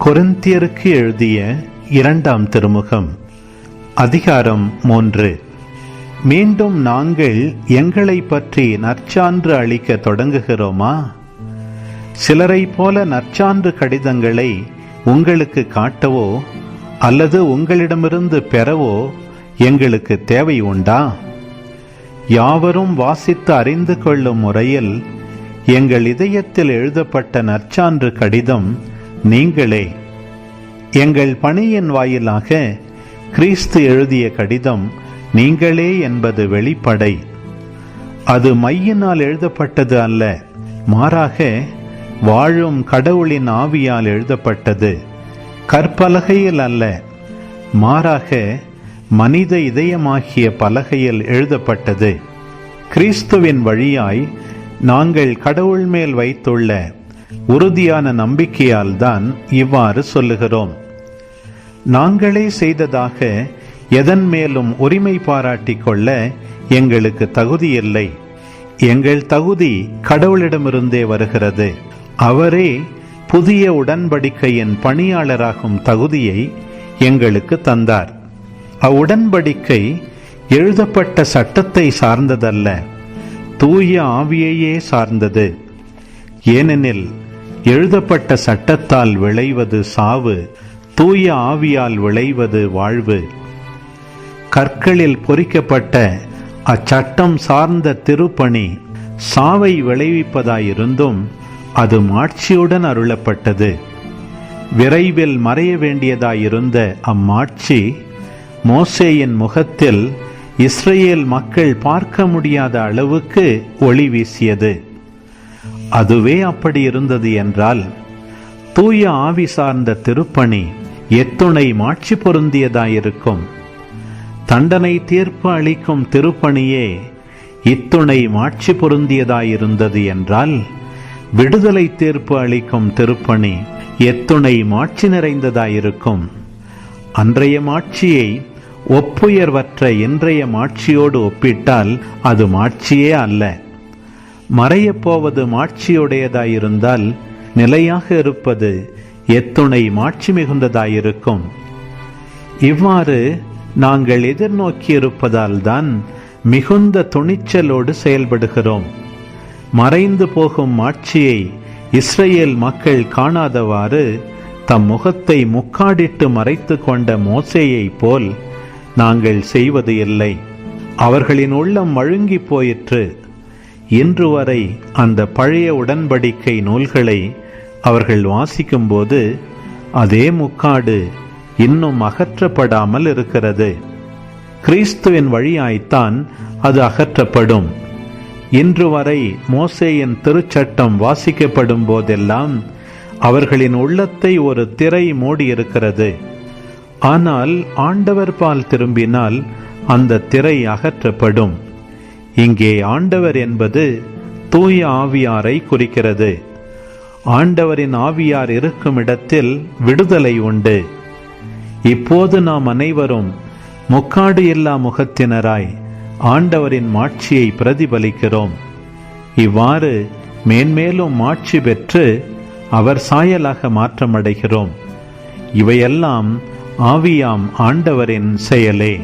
கொரிந்தியருக்கு எழுதிய இரண்டாம் திருமுகம் அதிகாரம் மூன்று. மீண்டும் நாங்கள் எங்களை பற்றி நற்சான்று அளிக்க தொடங்குகிறோமா? சிலரை போல நற்சான்று கடிதங்களை உங்களுக்கு காட்டவோ அல்லது உங்களிடமிருந்து பெறவோ எங்களுக்கு தேவை உண்டா? யாவரும் வாசித்து அறிந்து கொள்ளும் முறையில் எங்கள் இதயத்தில் எழுதப்பட்ட நற்சான்று கடிதம் நீங்களே எங்கள் பணியின் வாயிலாக கிறிஸ்து எழுதிய கடிதம் நீங்களே என்பது வெளிப்படை. அது மையினால் எழுதப்பட்டது அல்ல மாறாக வாழும் கடவுளின் ஆவியால் எழுதப்பட்டது. கற்பலகையில் அல்ல மாறாக மனித இதயமாகிய பலகையில் எழுதப்பட்டது. கிறிஸ்துவின் வழியாய் நாங்கள் கடவுள் மேல் வைத்துள்ள உறுதியான நம்பிக்கையால் தான் இவ்வாறு சொல்லுகிறோம். நாங்களே செய்ததாக எதன் மேலும் உரிமை பாராட்டிக் கொள்ள எங்களுக்கு தகுதி இல்லை எங்கள் தகுதி கடவுளிடமிருந்தே வருகிறது. அவரே புதிய உடன்படிக்கையின் பணியாளராகும் தகுதியை எங்களுக்கு தந்தார். அவ்வுடன்படிக்கை எழுதப்பட்ட சட்டத்தை சார்ந்ததல்ல தூய ஆவியையே சார்ந்தது. ஏனெனில் எழுதப்பட்ட சட்டத்தால் விளைவது சாவு தூய ஆவியால் விளைவது வாழ்வு. கற்களில் பொறிக்கப்பட்ட அச்சட்டம் சார்ந்த திருப்பணி சாவை விளைவிப்பதாயிருந்தும் அது மாட்சியுடன் அருளப்பட்டது. விரைவில் மறைய வேண்டியதாயிருந்த அம்மாட்சி மோசேயின் முகத்தில் இஸ்ரேல் மக்கள் பார்க்க முடியாத அளவுக்கு ஒளி வீசியது. அதுவே அப்படி இருந்தது என்றால் தூய ஆவி சார்ந்த திருப்பணி எத்துணை மாட்சி பொருந்தியதாயிருக்கும். தண்டனை தீர்ப்பு அளிக்கும் திருப்பணியே இத்துணை மாட்சி பொருந்தியதாயிருந்தது என்றால் விடுதலை தீர்ப்பு அளிக்கும் திருப்பணி எத்துணை மாட்சி நிறைந்ததாயிருக்கும். அன்றைய மாட்சியை ஒப்புயர்வற்ற இன்றைய மாட்சியோடு ஒப்பிட்டால் அது மாட்சியே அல்ல. மறையப் போவது மாட்சியுடையதாயிருந்தால் நிலையாக இருப்பது எத்துணை மாட்சி மிகுந்ததாயிருக்கும். இவ்வாறு நாங்கள் எதிர்நோக்கியிருப்பதால்தான் மிகுந்த துணிச்சலோடு செயல்படுகிறோம். மறைந்து போகும் மாட்சியை இஸ்ரேல் மக்கள் காணாதவாறு தம் முகத்தை முக்காடிட்டு மறைத்து கொண்ட மோசேயைப் போல் நாங்கள் செய்வது இல்லை. அவர்களின் உள்ளம் மழுங்கி போயிற்று. இன்று வரை அந்த பழைய உடன்படிக்கை நூல்களை அவர்கள் வாசிக்கும்போது அதே முக்காடு இன்னும் அகற்றப்படாமல் இருக்கிறது. கிறிஸ்துவின் வழியாய்த்தான் அது அகற்றப்படும். இன்று வரை மோசேயின் திருச்சட்டம் வாசிக்கப்படும் போதெல்லாம் அவர்களின் உள்ளத்தை ஒரு திரை மூடியிருக்கிறது. ஆனால் ஆண்டவர் பால் திரும்பினால் அந்த திரை அகற்றப்படும். இங்கே ஆண்டவர் என்பது தூய ஆவியாரை குறிக்கிறது. ஆண்டவரின் ஆவியார் இருக்கும் இடத்தில் விடுதலை உண்டு. இப்போது நாம் அனைவரும் முக்காடு இல்லா முகத்தினராய் ஆண்டவரின் மாட்சியை பிரதிபலிக்கிறோம். இவ்வாறு மேன்மேலும் மாட்சி பெற்று அவர் சாயலாக மாற்றமடைகிறோம். இவையெல்லாம் ஆவியாம் ஆண்டவரின் செயலே.